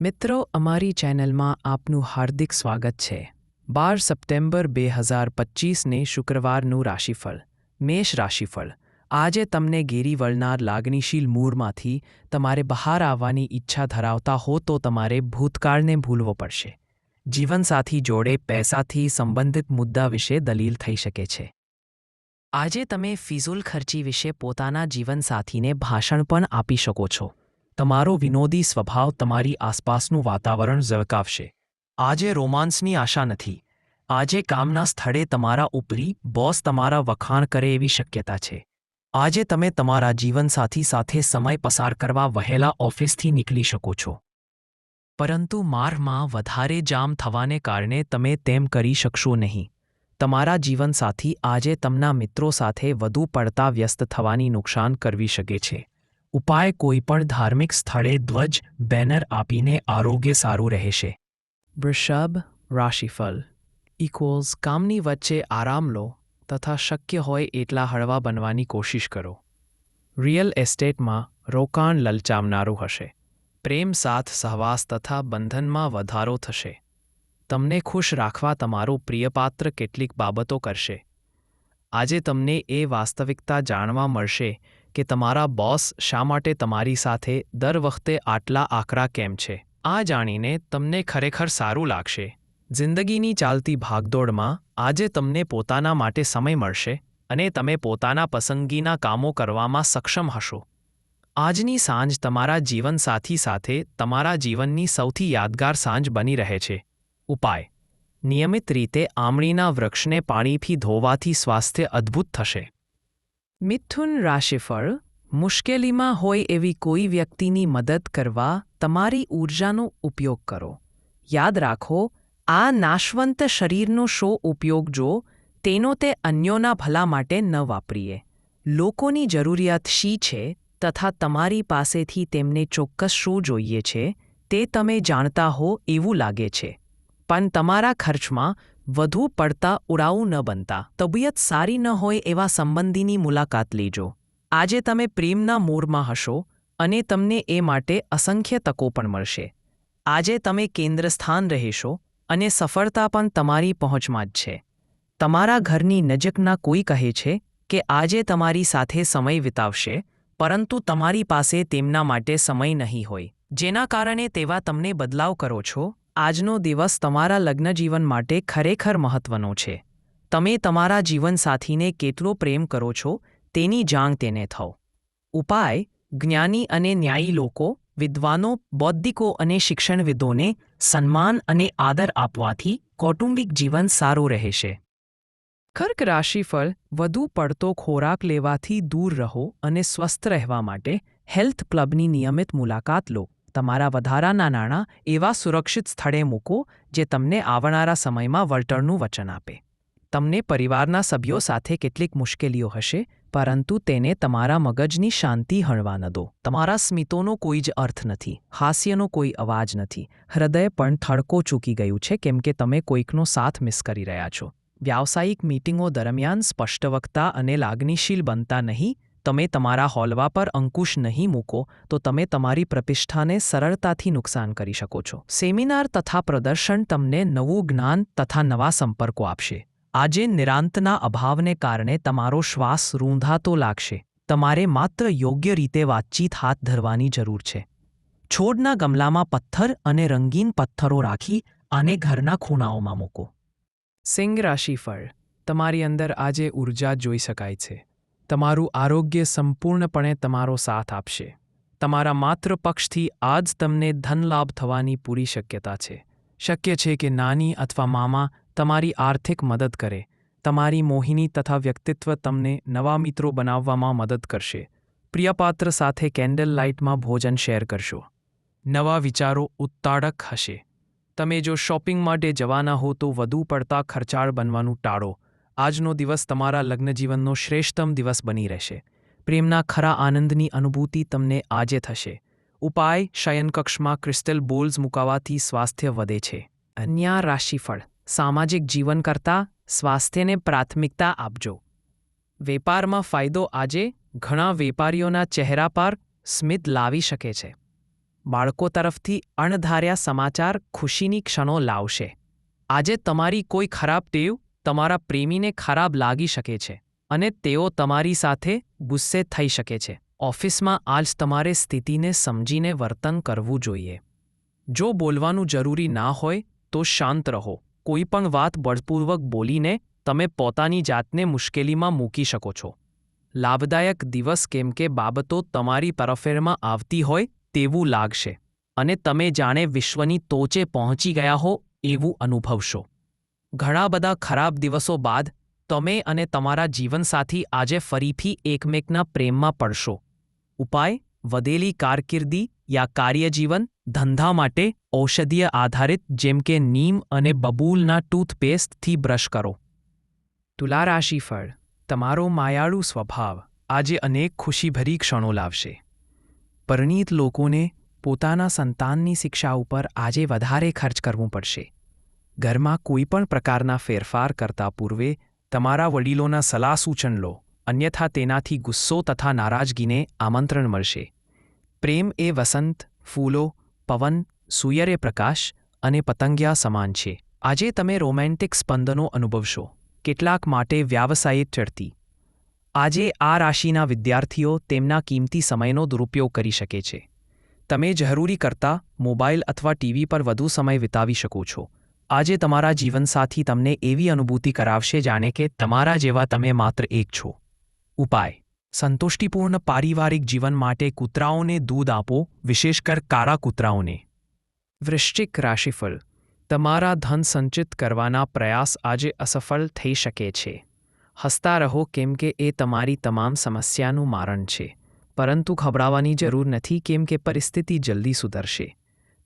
મિત્રો, અમારી ચેનલમાં આપનું હાર્દિક સ્વાગત છે. બાર સપ્ટેમ્બર બે હજાર પચીસને શુક્રવારનું રાશિફળ, મેષ રાશિફળ. આજે તમને ગેરી વળનાર લાગણીશીલ મૂળમાંથી તમારે બહાર આવવાની ઈચ્છા ધરાવતા હો તો તમારે ભૂતકાળને ભૂલવો પડશે. જીવનસાથી જોડે પૈસાથી સંબંધિત મુદ્દા વિશે દલીલ થઈ શકે છે. આજે તમે ફિઝુલ ખર્ચી વિશે પોતાના જીવનસાથીને ભાષણ પણ આપી શકો છો. તમારો વિનોદી સ્વભાવ તમારી આસપાસનું વાતાવરણ ઝળકાવશે. આજે રોમાન્સની આશા નથી. આજે કામના સ્થળે તમારા ઉપરી બોસ તમારા વખાણ કરે એવી શક્યતા છે. આજે તમે તમારા જીવનસાથી સાથે સમય પસાર કરવા વહેલા ઓફિસથી નીકળી શકો છો. પરંતુ માર્ગમાં વધારે જામ થવાને કારણે તમે તેમ કરી શકશો નહીં. તમારા જીવનસાથી આજે તમના મિત્રો સાથે વધુ પડતા વ્યસ્ત થવાની નુકસાન કરવી શકે છે. ઉપાય કોઈપણ ધાર્મિક સ્થળે ધ્વજ, બેનર આપીને આરોગ્ય સારું રહેશે. વૃષભ રાશિફળ ઇક્વલ્સ કામની વચ્ચે આરામ લો તથા શક્ય હોય એટલા હળવા બનવાની કોશિશ કરો. રિયલ એસ્ટેટમાં રોકાણ લલચાવનારું હશે. પ્રેમ સાથ સહવાસ તથા બંધનમાં વધારો થશે. તમને ખુશ રાખવા તમારું પ્રિયપાત્ર કેટલીક બાબતો કરશે. આજે તમને એ વાસ્તવિકતા જાણવા મળશે કે તમારા બોસ શા માટે તમારી સાથે દર વખતે આટલા આકરા કેમ છે? આ જાણીને તમને ખરેખર સારું લાગશે. જિંદગીની ચાલતી ભાગદોડમાં આજે તમને પોતાના માટે સમય મળશે અને તમે પોતાના પસંદગીના કામો કરવામાં સક્ષમ હશો. આજની સાંજ તમારા જીવનસાથી સાથે તમારા જીવનની સૌથી યાદગાર સાંજ બની રહે છે. ઉપાય. નિયમિત રીતે આમળીના વૃક્ષને પાણીથી ધોવાથી સ્વાસ્થ્ય અદ્ભુત થશે. મિથુન રાશિફળ મુશ્કેલીમાં હોય એવી કોઈ વ્યક્તિની મદદ કરવા તમારી ઊર્જાનો ઉપયોગ કરો. યાદ રાખો, આ નાશવંત શરીરનો શો ઉપયોગ જો તેનો તે અન્યોના ભલા માટે ન વાપરીએ. લોકોની જરૂરિયાત શી છે તથા તમારી પાસેથી તેમને ચોક્કસ શું જોઈએ છે તે તમે જાણતા હો એવું લાગે છે. પણ તમારા ખર્ચમાં વધુ પડતા ઉડાવું ન બનતા. તબિયત સારી ન હોય એવા સંબંધીની મુલાકાત લેજો. આજે તમે પ્રેમના મૂળમાં હશો અને તમને એ માટે અસંખ્ય તકો પણ મળશે. આજે તમે કેન્દ્રસ્થાન રહેશો અને સફળતા પણ તમારી પહોંચમાં જ છે. તમારા ઘરની નજીકના કોઈ કહે છે કે, આજે તમારી સાથે સમય વિતાવશે, પરંતુ તમારી પાસે તેમના માટે સમય નહીં હોય. જેના કારણે તેવા તમને બદલાવ કરો છો આજનો દિવસ તમારા લગ્નજીવન માટે ખરેખર મહત્વનો છે. તમે તમારા જીવનસાથીને કેટલો પ્રેમ કરો છો, તેની જાણ તેને થવ. ઉપાય, જ્ઞાની અને ન્યાયી લોકો, વિદ્વાનો, બૌદ્ધિકો અને શિક્ષણવિદોને સન્માન અને આદર આપવાથી કૌટુંબિક જીવન સારું રહેશે. કર્ક રાશિફળ વધુ પડતો ખોરાક લેવાથી દૂર રહો અને સ્વસ્થ રહેવા માટે હેલ્થ ક્લબની નિયમિત મુલાકાત લો. તમારા વધારાના નાણાં એવા સુરક્ષિત સ્થળે મૂકો જે તમને આવનારા સમયમાં વળતરનું વચન આપે. તમને પરિવારના સભ્યો સાથે કેટલીક મુશ્કેલીઓ હશે, પરંતુ તેને તમારા મગજની શાંતિ હણવા ન દો. તમારા સ્મિતોનો કોઈ જ અર્થ નથી, હાસ્યનો કોઈ અવાજ નથી, હૃદય પણ થડકો ચૂકી ગયું છે કેમ કે તમે કોઈકનો સાથ મિસ કરી રહ્યા છો. વ્યાવસાયિક મીટિંગો દરમિયાન સ્પષ્ટવક્તા અને લાગણીશીલ બનતા નહીં તમે તમારા હોલવા પર અંકુશ નહીં મૂકો, તો તમે તમારી પ્રતિષ્ઠાને સરળતાથી નુકસાન કરી શકો છો. સેમિનાર તથા પ્રદર્શન તમને નવું જ્ઞાન તથા નવા સંપર્કો આપશે. આજે નિરાંતના અભાવને કારણે તમારો શ્વાસ રૂંધાતો લાગશે. તમારે માત્ર યોગ્ય રીતે વાતચીત હાથ ધરવાની જરૂર છે. છોડના ગમલામાં પથ્થર અને રંગીન પથ્થરો રાખી આને ઘરના ખૂણાઓમાં મૂકો. સિંહ રાશિફળ તમારી અંદર આજે ઊર્જા જોઈ શકાય છે. તમારું આરોગ્ય સંપૂર્ણપણે તમારો સાથ આપશે. તમારા માત્ર પક્ષથી આજ તમને ધનલાભ થવાની પૂરી શક્યતા છે. શક્ય છે કે નાની અથવા મામા તમારી આર્થિક મદદ કરે. તમારી મોહિની તથા વ્યક્તિત્વ તમને નવા મિત્રો બનાવવામાં મદદ કરશે. પ્રિયપાત્ર સાથે કેન્ડલ લાઇટમાં ભોજન શેર કરશો. નવા વિચારો ઉત્તાડક હશે. તમે જો શોપિંગ માટે જવાના હો તો વધુ પડતા ખર્ચાળ બનવાનું ટાળો. આજનો દિવસ તમારા લગ્નજીવનનો શ્રેષ્ઠતમ દિવસ બની રહેશે. પ્રેમના ખરા આનંદની અનુભૂતિ તમને આજે થશે. ઉપાય, શયનકક્ષમાં ક્રિસ્ટલ બોલ્સ મુકાવાથી સ્વાસ્થ્ય વધે છે. અન્ય રાશિફળ. સામાજિક જીવન કરતાં સ્વાસ્થ્યને પ્રાથમિકતા આપજો. વેપારમાં ફાયદો આજે ઘણા વેપારીઓના ચહેરા પર સ્મિત લાવી શકે છે. બાળકો તરફથી અણધાર્યા સમાચાર ખુશીની ક્ષણો લાવશે. આજે તમારી કોઈ ખરાબ ટેવ તમારા પ્રેમીને ખરાબ લાગી શકે છે અને તેઓ તમારી સાથે ગુસ્સે થઈ શકે છે. ઓફિસમાં આજ તમારે સ્થિતિને સમજીને વર્તન કરવું જોઈએ. જો બોલવાનું જરૂરી ના હોય, તો શાંત રહો. કોઈ પણ વાત બળપૂર્વક બોલીને તમે પોતાની જાતને મુશ્કેલીમાં મૂકી શકો છો. લાભદાયક દિવસ કેમ કે બાબતો તમારી પરફેરમાં આવતી હોય તેવું લાગશે અને તમે જાણે વિશ્વની ટોચે પહોંચી ગયા હો એવું અનુભવશો. ઘણા બધા ખરાબ દિવસો બાદ તમે અને તમારા જીવનસાથી આજે ફરીથી એકમેકના પ્રેમમાં પડશો. ઉપાય, વધેલી કારકિર્દી યા કાર્યજીવન ધંધા માટે ઔષધીય આધારિત જેમ કે નીમ અને બબૂલના ટૂથપેસ્ટથી બ્રશ કરો. તુલા રાશિફળ તમારો માયાળુ સ્વભાવ આજે અનેક ખુશીભરી ક્ષણો લાવશે. પરિણીત લોકોને પોતાના સંતાનની શિક્ષા ઉપર આજે વધારે ખર્ચ કરવું પડશે. ઘરમાં કોઈ પણ પ્રકારના ફેરફાર કરતા પૂર્વે તમારા વડીલોના સલાહ સૂચન લો, અન્યથા તેનાથી ગુસ્સો તથા નારાજગીને આમંત્રણ મળશે. પ્રેમ એ વસંત, ફૂલો, પવન સૂર્યપ્રકાશ અને પતંગિયા સમાન છે. આજે તમે રોમેન્ટિક સ્પંદનો અનુભવશો. કેટલાક માટે વ્યાવસાયિક ચડતી. આજે આ રાશિના વિદ્યાર્થીઓ તેમના કિંમતી સમયનો દુરુપયોગ કરી શકે છે. તમે જરૂરી કરતાં મોબાઈલ અથવા ટીવી પર વધુ સમય વિતાવી શકો છો. આજે તમારા જીવનસાથી તમને એવી અનુભૂતિ કરાવશે જાણે કે તમારા જેવા તમે માત્ર એક છો. ઉપાય. સંતુષ્ટિપૂર્ણ પારિવારિક જીવન માટે કૂતરાઓને દૂધ આપો, વિશેષકર કારા કૂતરાઓને. વૃશ્ચિક રાશિફળ. તમારા ધન સંચિત કરવાના પ્રયાસ આજે અસફળ થઈ શકે છે. હસતા રહો કેમ કે એ તમારી તમામ સમસ્યાનું મારણ છે. પરંતુ ખભડાવવાની જરૂર નથી કેમ કે પરિસ્થિતિ જલ્દી સુધરશે.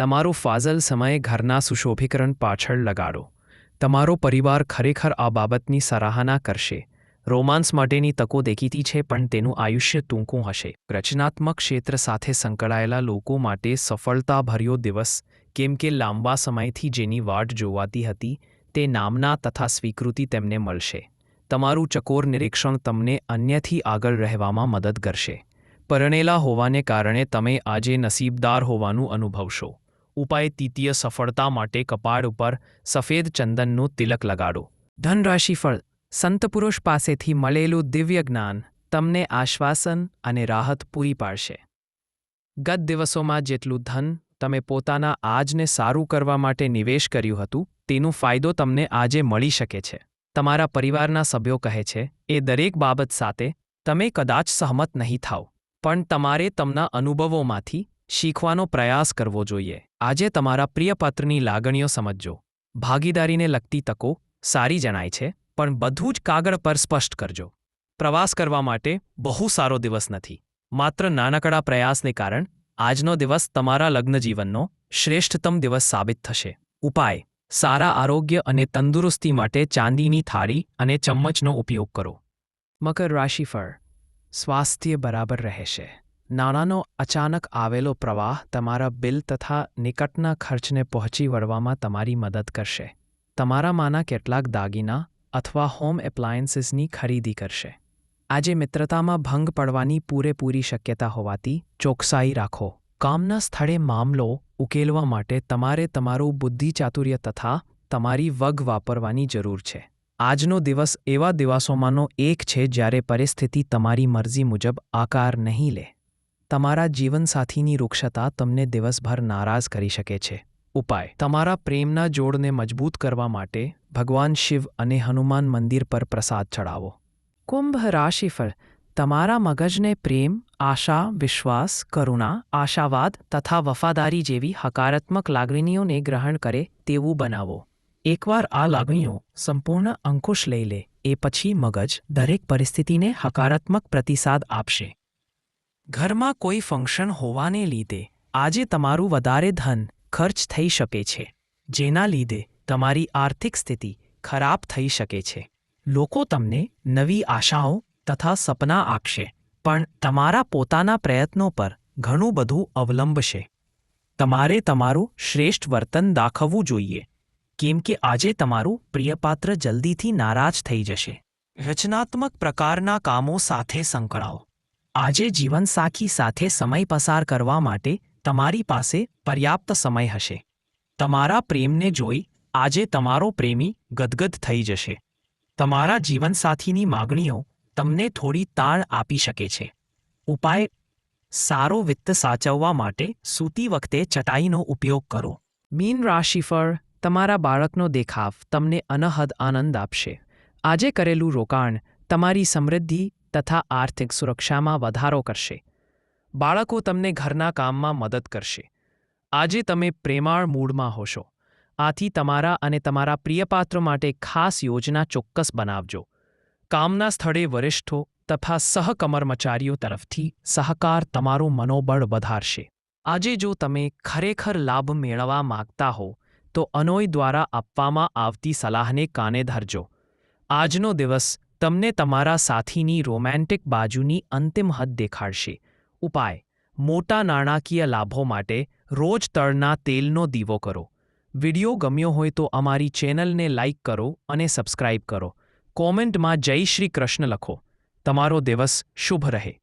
તમારો ફાઝલ સમયે ઘરના સુશોભીકરણ પાછળ લગાડો. તમારો પરિવાર ખરેખર આ બાબતની સરાહના કરશે. રોમાન્સ માટેની તકો દેખીતી છે, પણ તેનું આયુષ્ય ટૂંકું હશે. રચનાત્મક ક્ષેત્ર સાથે સંકળાયેલા લોકો માટે સફળતાભર્યો દિવસ, કેમ કે લાંબા સમયથી જેની વાટ જોવાતી હતી, તે નામના તથા સ્વીકૃતિ તેમને મળશે. તમારું ચકોર નિરીક્ષણ તમને અન્યથી આગળ રહેવામાં મદદ કરશે. પરણેલા હોવાને કારણે તમે આજે નસીબદાર હોવાનું અનુભવશો. ઉપાય તીતીય સફળતા માટે કપાળ ઉપર સફેદ ચંદનનું તિલક લગાડો. ધનરાશિફળ સંતપુરુષ પાસેથી મળેલું દિવ્ય જ્ઞાન તમને આશ્વાસન અને રાહત પૂરી પાડશે. ગત દિવસોમાં જેટલું ધન તમે પોતાના આજને સારું કરવા માટે નિવેશ કર્યું હતું, તેનું ફાયદો તમને આજે મળી શકે છે. તમારા પરિવારના સભ્યો કહે છે, એ દરેક બાબત સાથે તમે કદાચ સહમત નહીં થાવ, પણ તમારે તમના અનુભવોમાંથી શીખવાનો પ્રયાસ કરવો જોઈએ. આજે તમારા પ્રિયપાત્રની લાગણીઓ સમજજો. ભાગીદારીને લગતી તકો સારી જણાય છે, પણ બધું જ કાગળ પર સ્પષ્ટ કરજો. પ્રવાસ કરવા માટે બહુ સારો દિવસ નથી. માત્ર નાનકડા પ્રયાસને કારણ, આજનો દિવસ તમારા લગ્નજીવનનો શ્રેષ્ઠતમ દિવસ સાબિત થશે. ઉપાય, સારા આરોગ્ય અને તંદુરસ્તી માટે ચાંદીની થાળી અને ચમ્મચનો ઉપયોગ કરો. મકર રાશિફળ સ્વાસ્થ્ય બરાબર રહેશે. નાણાંનો અચાનક આવેલો પ્રવાહ તમારા બિલ તથા નિકટના ખર્ચને પહોંચી વળવામાં તમારી મદદ કરશે. તમારામાંના કેટલાક દાગીના અથવા હોમ એપ્લાયન્સીસની ખરીદી કરશે. આજે મિત્રતામાં ભંગ પડવાની પૂરેપૂરી શક્યતા હોવાથી ચોકસાઈ રાખો. કામના સ્થળે મામલો ઉકેલવા માટે તમારે તમારું બુદ્ધિચાતુર્ય તથા તમારી વગ વાપરવાની જરૂર છે. આજનો દિવસ એવા દિવસોમાંનો એક છે જ્યારે પરિસ્થિતિ તમારી મરજી મુજબ આકાર નહીં લે. તમારા જીવનસાથીની રૂક્ષતા તમને દિવસભર નારાજ કરી શકે છે. ઉપાય. તમારા પ્રેમના જોડને મજબૂત કરવા માટે ભગવાન શિવ અને હનુમાન મંદિર પર પ્રસાદ ચડાવો કુંભ રાશિફળ. તમારા મગજને પ્રેમ, આશા, વિશ્વાસ, કરુણા, આશાવાદ તથા વફાદારી જેવી હકારાત્મક લાગણીઓને ગ્રહણ કરે તેવું બનાવો. એકવાર આ લાગણીઓ સંપૂર્ણ અંકુશ લઈ લે, એ પછી મગજ દરેક પરિસ્થિતિને હકારાત્મક પ્રતિસાદ આપશે. ઘરમાં કોઈ ફંક્શન હોવાને લીધે આજે તમારું વધારે ધન ખર્ચ થઈ શકે છે, જેના લીધે તમારી આર્થિક સ્થિતિ ખરાબ થઈ શકે છે. લોકો તમને નવી આશાઓ તથા સપના આપશે, પણ તમારા પોતાના પ્રયત્નો પર ઘણું બધું અવલંબશે. તમારે તમારું શ્રેષ્ઠ વર્તન દાખવવું જોઈએ, કેમ કે આજે તમારું પ્રિયપાત્ર જલ્દીથી નારાજ થઈ જશે. રચનાત્મક પ્રકારના કામો સાથે સંકળાઓ. આજે જીવનસાખી સાથે સમય પસાર કરવા માટે તમારી પાસે પર્યાપ્ત સમય હશે. તમારા પ્રેમને જોઈ આજે તમારો પ્રેમી ગદગદ થઈ જશે. તમારા જીવનસાથીની માગણીઓ તમને થોડી તાણ આપી શકે છે. ઉપાય, સારો વિત્ત સાચવવા માટે સૂતી વખતે ચટાઈનો ઉપયોગ કરો. મીન રાશિફળ તમારા બાળકનો દેખાવ તમને અનહદ આનંદ આપશે. આજે કરેલું રોકાણ, તમારી સમૃદ્ધિ તથા આર્થિક સુરક્ષામાં વધારો કરશે. બાળકો તમને ઘરના કામમાં મદદ કરશે. આજે તમે પ્રેમાળ મૂડમાં હોશો. આથી તમારા અને તમારા પ્રિયપાત્ર માટે ખાસ યોજના ચોક્કસ બનાવજો. કામના સ્થળે વરિષ્ઠો તથા સહકર્મચારીઓ તરફથી સહકાર તમારું મનોબળ વધારશે. આજે જો તમે ખરેખર લાભ મેળવવા માંગતા હો, તો અનોય દ્વારા આપવામાં આવતી સલાહને કાને ધરજો. આજનો દિવસ તમને તમારા સાથીની રોમેન્ટિક બાજુની અંતિમ હદ દેખાડશે. ઉપાય, મોટા નાણાકીય લાભો માટે રોજ તળના તેલનો દીવો કરો. વિડિયો ગમ્યો હોય તો અમારી ચેનલને લાઇક કરો અને સબસ્ક્રાઇબ કરો. કોમેન્ટમાં જય શ્રી કૃષ્ણ લખો. તમારો દિવસ શુભ રહે.